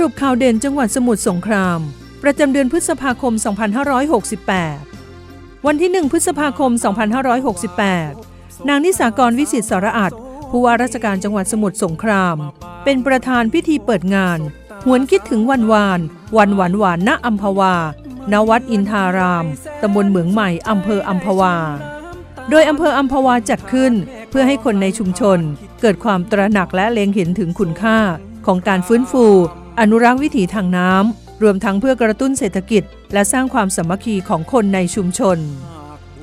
รุปข่าวเด่นจังหวัดสมุทรสงคราม ประจำเดือนพฤษภาคม 2568 วันที่ 1 พฤษภาคม 2568 นางนิสากรวิสิตสระอัดผู้ว่าราชการจังหวัดสมุทรสงคราม เป็นประธานพิธีเปิดงาน หวนคิดถึงวันวาน วันหวานหวานณอัมพวา ณวัดอินทาราม ตำบลเหมืองใหม่อำเภออัมพวา โดยอำเภออัมพวาจัดขึ้น เพื่อให้คนในชุมชน เกิดความตระหนักและเล็งเห็นถึงคุณค่าของการฟื้นฟู อนุรักษ์วิถีทางน้ำรวมทั้งเพื่อกระตุ้นเศรษฐกิจ และสร้างความสามัคคีของคนในชุมชน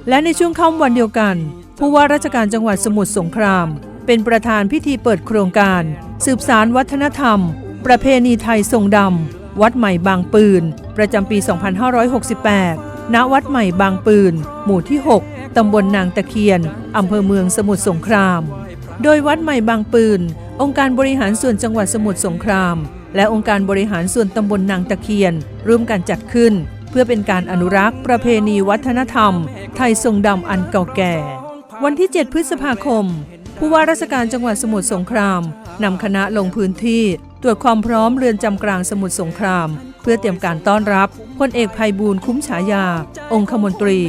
และในช่วงค่ำวันเดียวกัน ผู้ว่าราชการจังหวัดสมุทรสงคราม เป็นประธานพิธีเปิดโครงการ สืบสารวัฒนธรรม ประเพณีไทยทรงดำวัดใหม่บางปืน ประจำปี 2568 ณ วัดใหม่บางปืน หมู่ที่ 6 ตำบลนางตะเคียนอำเภอเมืองสมุทรสงคราม โดยวัดใหม่บางปืน องค์การบริหารส่วนจังหวัดสมุทรสงคราม และองค์การบริหารส่วนตำบลนางตะเคียน ร่วมกันจัดขึ้น เพื่อเป็นการอนุรักษ์ประเพณีวัฒนธรรม ไทยทรงดำอันเก่าแก่ วันที่ 7 พฤษภาคม ผู้ว่าราชการจังหวัดสมุทรสงครามนำคณะลงพื้นที่ ตรวจความพร้อมเรือนจำกลางสมุทรสงคราม เพื่อเตรียมการต้อนรับพลเอกภัยบูลคุ้มฉายา องคมนตรี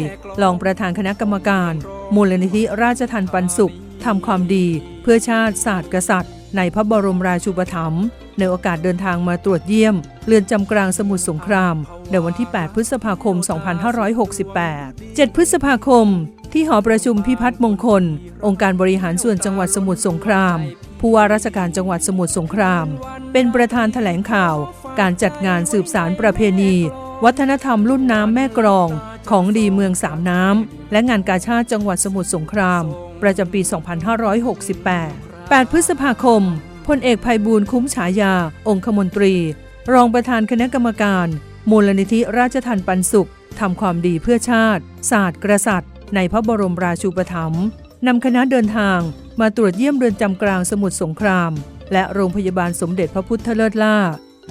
รองประธานคณะกรรมการ มูลนิธิราชทันปันสุขทำความดี เพื่อชาติศาสตร์กษัตริย์ ในพระบรมราชูปถัมภ์ ในโอกาสเดินทางมาตรวจเยี่ยม เรือนจำกลางสมุทรสงคราม ในวันที่ 8 พฤษภาคม 2568 7 พฤษภาคม ที่หอประชุมพิพัฒน์มงคล องค์การบริหารส่วนจังหวัดสมุทรสงคราม ผู้ว่าราชการจังหวัดสมุทรสงคราม เป็นประธานแถลงข่าว การจัดงานสืบสารประเพณี วัฒนธรรมรุ่นน้ำแม่กรอง ของดีเมืองสามน้ำและงานกาชาติจังหวัดสมุทรสงคราม ประจำปี 2568 8 พฤษภาคม พลเอกภัยบูลย์คุ้มฉายา องคมนตรี รองประธานคณะกรรมการ มูลนิธิราชทันปันสุขทำความดีเพื่อชาติ ศาสตร์กษัตรในพระบรมราชูปถัมภ์นำคณะเดินทางมาตรวจเยี่ยมเรือนจำกลางสมุทรสงคราม และโรงพยาบาลสมเด็จพระพุทธเลิศล่า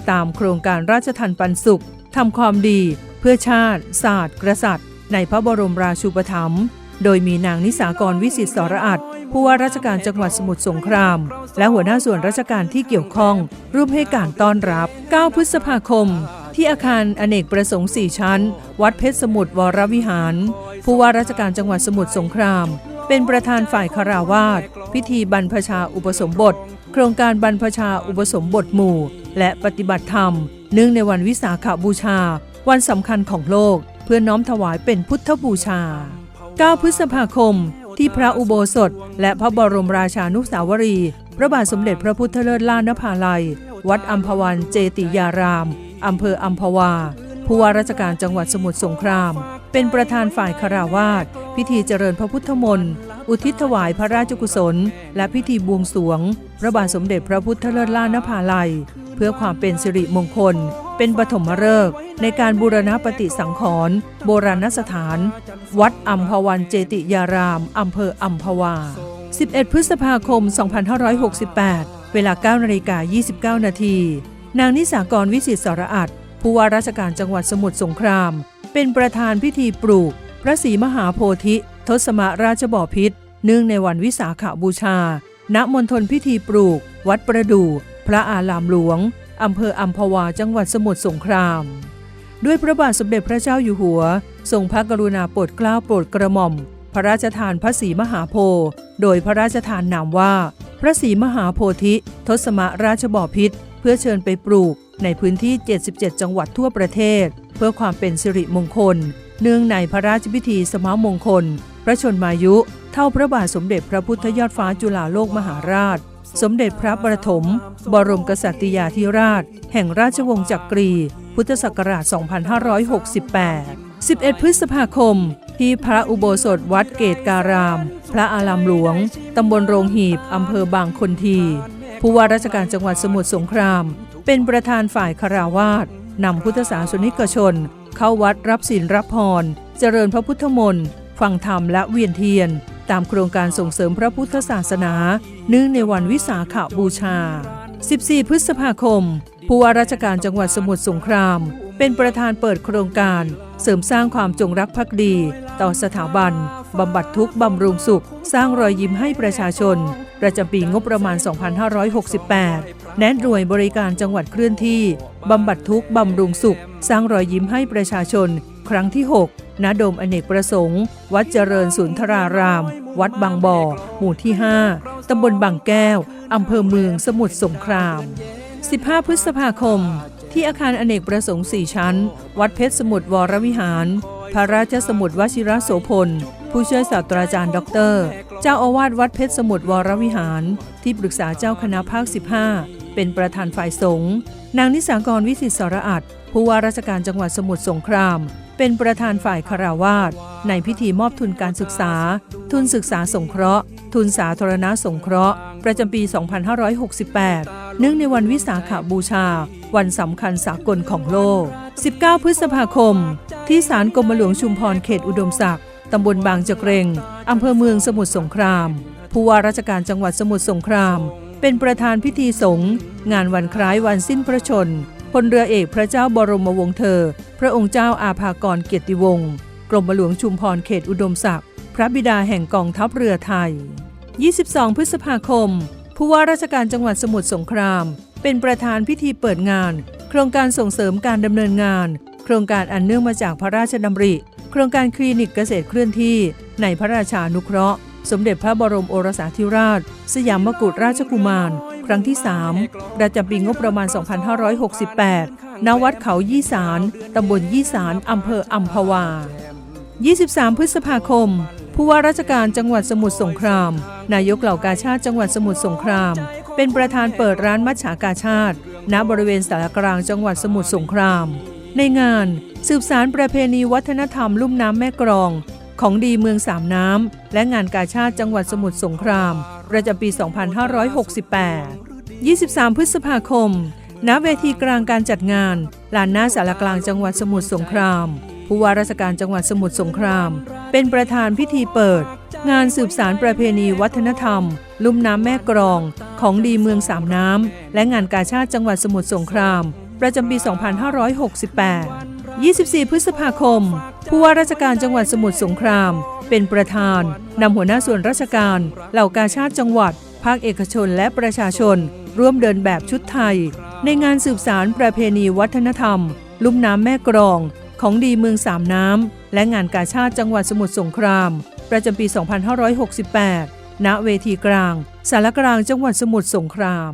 ตามโครงการราชทันปันสุขทำความดี เพื่อชาติ ศาสตร์กษัตรในพระบรมราชูปถัมภ์โดยมีนางนิสากรวิสิตสรอัต ผู้ว่าราชการจังหวัดสมุทรสงคราม และหัวหน้าส่วนราชการที่เกี่ยวข้องร่วมให้การต้อนรับ 9 พฤษภาคม ที่อาคารอเนกประสงค์4ชั้น วัดเพชรสมุทรวรวิหาร ผู้ว่าราชการจังหวัดสมุทรสงคราม เป็นประธานฝ่ายคาราวาสพิธีบรรพชาอุปสมบท โครงการบรรพชาอุปสมบทหมู่ และปฏิบัติธรรม เนื่องในวันวิสาขบูชา วันสำคัญของโลก เพื่อน้อมถวายเป็นพุทธบูชา 9 พฤษภาคม ที่พระอุโบสถ และพระบรมราชานุสาวรี พระบาทสมเด็จพระพุทธเลิศล่านภาลัย วัดอัมพวันเจติยาราม อำเภออัมพวา ผู้ว่าราชการจังหวัดสมุทรสงคราม เป็นประธานฝ่ายคาราวาสพิธีเจริญพระพุทธมนต์อุทิศถวายพระราชกุศล และพิธีบวงสรวง พระบาทสมเด็จพระพุทธเลิศล่านภาลัย เพื่อความเป็นสิริมงคล เป็นปฐมฤกษ์ในการบูรณปฏิสังขรณ์โบราณสถาน วัดอัมพวันเจติยาราม อำเภออัมพวา 11 พฤษภาคม 2568 เวลา9นาฬิกา29 นาที นางนิสากรวิสิตสรอัตผู้ว่าราชการจังหวัดสมุทรสงคราม เป็นประธานพิธีปลูก พระศรีมหาโพธิ ทศมราชบ่อพิษเนื่องในวันวิสาขบูชา ณ มณฑลพิธีปลูก วัดประดู่ พระอารามหลวง อำเภออัมพวาจังหวัดสมุทรสงคราม ด้วยพระบาทสมเด็จพระเจ้าอยู่หัว ทรงพระกรุณาโปรดเกล้าโปรดกระหม่อม พระราชทานพระศรีมหาโพธิ์โดยพระราชทานนามว่า พระศรีมหาโพธิทศมราชบ่อพิษเพื่อเชิญไปปลูกในพื้นที่ 77 จังหวัดทั่วประเทศ เพื่อความเป็นสิริมงคล เนื่องในพระราชพิธีสมามงคล พระชนมายุ เท่าพระบาทสมเด็จพระพุทธยอดฟ้าจุฬาโลกมหาราช สมเด็จพระประถม บรมกษัตริยาธิราช แห่งราชวงศ์จักรี พุทธศักราช 2568 11 พฤษภาคม ที่พระอุโบสถวัดเกตการาม พระอารามหลวง ตำบลโรงหีบ อำเภอบางคนที ผู้ว่าราชการจังหวัดสมุทรสงคราม เป็นประธานฝ่ายคาราวาสนำพุทธศาสนิกชน เข้าวัดรับศีลรับพร เจริญพระพุทธมนต์ ฟังธรรมและเวียนเทียน ตามโครงการส่งเสริมพระพุทธศาสนา เนื่องในวันวิสาขบูชา 14 พฤษภาคม ผู้ว่าราชการจังหวัดสมุทรสงคราม เป็นประธานเปิดโครงการ เสริมสร้างความจงรักภักดี ต่อสถาบัน บำบัดทุกข์บำรุงสุข สร้างรอยยิ้มให้ประชาชน ประจำปีงบประมาณ 2568 แนะหน่วยบริการจังหวัดเคลื่อนที่ บำบัดทุกข์บำรุงสุข สร้างรอยยิ้มให้ประชาชน ครั้งที่ 6ณโดมอเนกประสงค์ วัดเจริญสุนทราราม วัดบางบ่อ หมู่ที่ 5 ตำบลบางแก้ว อำเภอเมืองสมุทรสงคราม 15 พฤษภาคม ที่อาคารอเนกประสงค์4ชั้น วัดเพชรสมุทรวรวิหาร พระราชสมุทรวชิระโสพล ผู้ช่วยศาสตราจารย์ด็อกเตอร์ เจ้าอาวาสวัดเพชรสมุทรวรวิหาร ที่ปรึกษาเจ้าคณะภาค 15 เป็นประธานฝ่ายสงฆ์ นางนิสากรวิสิตสรอัตผู้ว่าราชการจังหวัดสมุทรสงคราม เป็นประธานฝ่ายคาราวาสในพิธีมอบทุนการศึกษา ทุนศึกษาสงเคราะห์ ทุนสาธารณสงเคราะห์ ประจำปี 2568 เนื่องในวันวิสาขบูชา วันสำคัญสากลของโลก 19 พฤษภาคม ที่ศาลกรมหลวงชุมพรเขตอุดมศักดิ์ตำบลบางจะเกรงอำเภอเมืองสมุทรสงคราม ผู้ว่าราชการจังหวัดสมุทรสงคราม เป็นประธานพิธีสงฆ์งานวันคล้ายวันสิ้นพระชน พลเรือเอกพระเจ้าบรมวงศ์เธอ พระองค์เจ้าอาภากรเกียรติวงศ์กรมหลวงชุมพรเขตอุดมศักดิ์พระบิดาแห่งกองทัพเรือไทย 22 พฤษภาคม ผู้ว่าราชการจังหวัดสมุทรสงคราม เป็นประธานพิธีเปิดงาน โครงการส่งเสริมการดำเนินงาน โครงการอันเนื่องมาจากพระราชดำริ โครงการคลินิกเกษตรเคลื่อนที่ ในพระราชานุเคราะห์ สมเด็จพระบรมโอรสาธิราช สยามกุฎราชกุมาร ครั้งที่ 3 ประจำปีงบประมาณ 2568 ณ วัดเขายี่สาร ตำบลยี่สารอำเภออัมพวา 23 พฤษภาคม ผู้ว่าราชการจังหวัดสมุทรสงคราม นายกเหล่ากาชาติจังหวัดสมุทรสงคราม เป็นประธานเปิดร้านมัชฉากาชาติ ณ บริเวณสารกลางจังหวัดสมุทรสงคราม ในงาน สืบสารประเพณีวัฒนธรรมลุ่มน้ำแม่กรอง ของดีเมืองสามน้ำ และงานกาชาติจังหวัดสมุทรสงคราม ประจำปี 2568 23 พฤษภาคม ณ เวทีกลางการจัดงาน ลานหน้าสารกลางจังหวัดสมุทรสงคราม ผู้ว่าราชการจังหวัดสมุทรสงคราม เป็นประธานพิธีเปิด งานสืบสารประเพณีวัฒนธรรม ลุ่มน้ำแม่กรอง ของดีเมืองสามน้ำ และงานกาชาติจังหวัดสมุทรสงคราม ประจำปี 2568 24 พฤษภาคม ผู้ว่าราชการจังหวัดสมุทรสงคราม เป็นประธานนำหัวหน้าส่วนราชการ เหล่ากาชาติจังหวัด ภาคเอกชนและประชาชน ร่วมเดินแบบชุดไทย ในงานสืบสารประเพณีวัฒนธรรม ลุ่มน้ำแม่กรอง ของดีเมืองสามน้ำ และงานกาชาติจังหวัดสมุทรสงคราม ประจำปี 2568 ณ เวทีกลาง สารกลางจังหวัดสมุทรสงคราม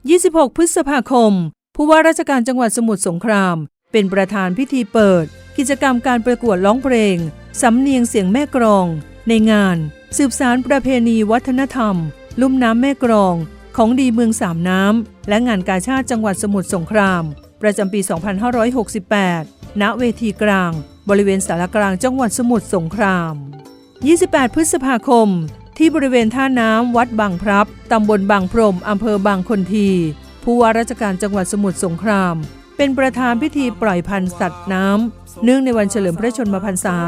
26 พฤษภาคม ผู้ว่าราชการจังหวัดสมุทรสงคราม เป็นประธานพิธีเปิด กิจกรรมการประกวดร้องเพลง สำเนียงเสียงแม่กรอง ในงาน สืบสารประเพณีวัฒนธรรม ลุ่มน้ำแม่กรอง ของดีเมืองสามน้ำ และงานกาชาติจังหวัดสมุทรสงคราม ประจำปี 2568 ณ เวทีกลาง บริเวณสารกลางจังหวัดสมุทรสงคราม 28 พฤษภาคม ที่บริเวณท่าน้ำวัดบางพรับตำบลบางพรมอำเภอบางคนทีผู้ว่าราชการจังหวัดสมุทรสงคราม เป็นประธานพิธีปล่อยพันธุ์สัตว์น้ำเนื่องในวันเฉลิมพระชนมพรรษา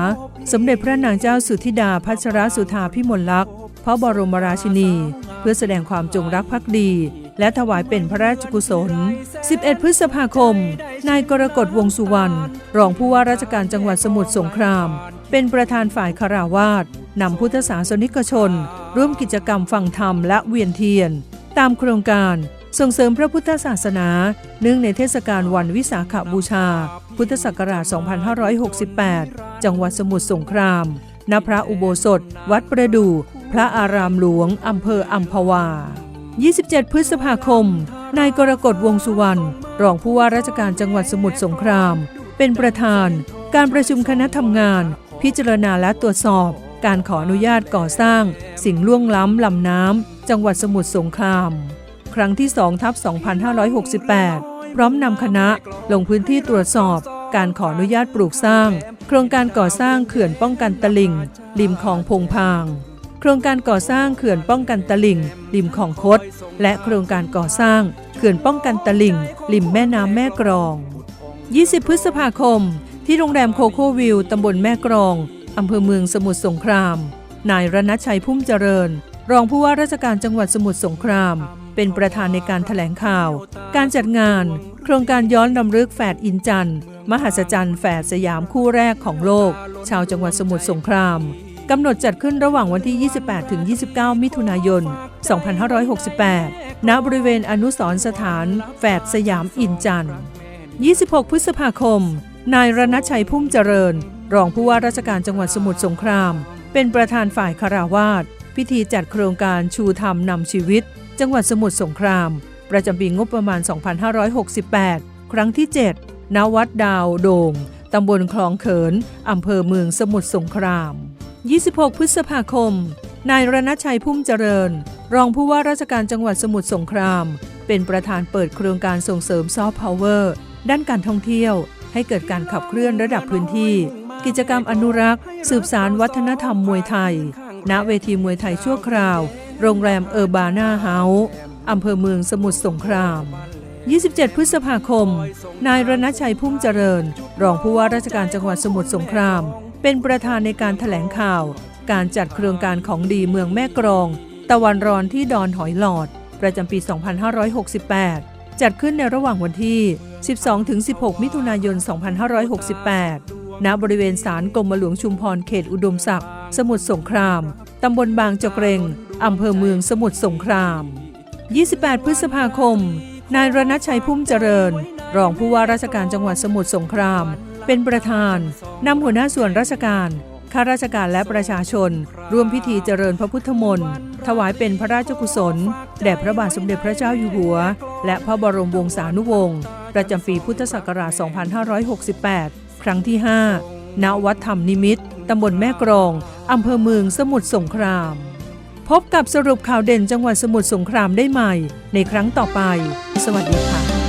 สมเด็จพระนางเจ้าสุธิดาพัชรสุธาพิมลลักษณ์พระบรมราชินี เพื่อแสดงความจงรักภักดี และถวายเป็นพระราชกุศล 11 พฤษภาคม นายกรกฎวงสุวรรณ รองผู้ว่าราชการจังหวัดสมุทรสงคราม เป็นประธานฝ่ายคาราวาสนำพุทธศาสนิกชน ร่วมกิจกรรมฟังธรรมและเวียนเทียน ตามโครงการ ส่งเสริมพระพุทธศาสนา เนื่องในเทศกาลวันวิสาขบูชา พุทธศักราช 2568 จังหวัดสมุทรสงคราม ณ พระอุโบสถ วัดประดู่ พระอารามหลวง อำเภออัมพวา 27 พฤษภาคม นายกรกฎวงสุวรรณ รองผู้ว่าราชการจังหวัดสมุทรสงคราม เป็นประธาน การประชุมคณะทำงาน พิจารณาและตรวจสอบ การขออนุญาตก่อสร้าง สิ่งล่วงล้ำลำน้ำ จังหวัดสมุทรสงคราม ครั้งที่2ทับ2568 พร้อมนำคณะลงพื้นที่ตรวจสอบการขออนุญาตปลูกสร้าง โครงการก่อสร้างเขื่อนป้องกันตลิ่ง ริมคลองพงพาง โครงการก่อสร้างเขื่อนป้องกันตลิ่ง ริมคลองคดและโครงการก่อสร้างเขื่อนป้องกันตลิ่ง ริมแม่น้ำแม่กรอง 20 พฤษภาคม ที่โรงแรมโคโควิวตำบลแม่กรองอำเภอเมืองสมุทรสงคราม นายรณชัยพุ่มเจริญ รองผู้ว่าราชการจังหวัดสมุทรสงคราม เป็นประธานในการถแถลงข่าว การจัดงาน โครงการย้อนรำลึกแฝดอินจันทร์มหัศจรรย์แฝดสยามคู่แรกของโลก ชาวจังหวัดสมุทรสงครามกำหนดจัดขึ้นระหว่างวันที่ 28 ถึง 29 มิถุนายน 2568 ณ บริเวณอนุสรสถานแฝดสยามอินจันทร์ 26 พฤษภาคม นายรณชัยพุ่มเจริญ รองผู้ว่าราชการจังหวัดสมุทรสงคราม เป็นประธานฝ่ายคาราวาสพิธีจัดโครงการชูธรรมนำชีวิต จังหวัดสมุทรสงคราม ประจำปีงบประมาณ 2568 ครั้งที่ 7 ณ วัดดาวโด่ง ตำบลคลองเขิน อำเภอเมืองสมุทรสงคราม 26 พฤษภาคม นายรณชัยพุ่มเจริญ รองผู้ว่าราชการจังหวัดสมุทรสงคราม เป็นประธานเปิดโครงการส่งเสริมซอฟต์พาวเวอร์ด้านการท่องเที่ยว ให้เกิดการขับเคลื่อนระดับพื้นที่ กิจกรรมอนุรักษ์ สืบสารวัฒนธรรมมวยไทย ณ เวทีมวยไทยชั่วคราว โรงแรมเออร์บาน่าเฮาส์อำเภอเมืองสมุทรสงคราม 27 พฤษภาคม นายรณชัยพุ่มเจริญ รองผู้ว่าราชการจังหวัดสมุทรสงคราม เป็นประธานในการถแถลงข่าว การจัดโครงการของดีเมืองแม่กรอง ตะวันรอนที่ดอนหอยหลอด ประจำปี 2568 จัดขึ้นในระหว่างวันที่ 12-16 มิถุนายน 2568 ณ บริเวณศาลกรมหลวงชุมพรเขตอุดมศักดิ์ สมุทรสงคราม ตำบลบางจกเกรง อำเภอเมืองสมุทรสงคราม 28 พฤษภาคม นายรณชัยพุ่มเจริญ รองผู้ว่าราชการจังหวัดสมุทรสงคราม เป็นประธานนำหัวหน้าส่วนราชการข้าราชการและประชาชน ร่วมพิธีเจริญพระพุทธมนต์ถวายเป็นพระราชกุศล แด่พระบาทสมเด็จพระเจ้าอยู่หัว และพระบรมวงศานุวงศ์ประจำปีพุทธศักราช 2568 ครั้งที่ 5 ณ วัดธรรมนิมิตรตำบลแม่กรอง อำเภอเมืองสมุทรสงคราม พบกับสรุปข่าวเด่นจังหวัดสมุทรสงครามได้ใหม่ ในครั้งต่อไป สวัสดีค่ะ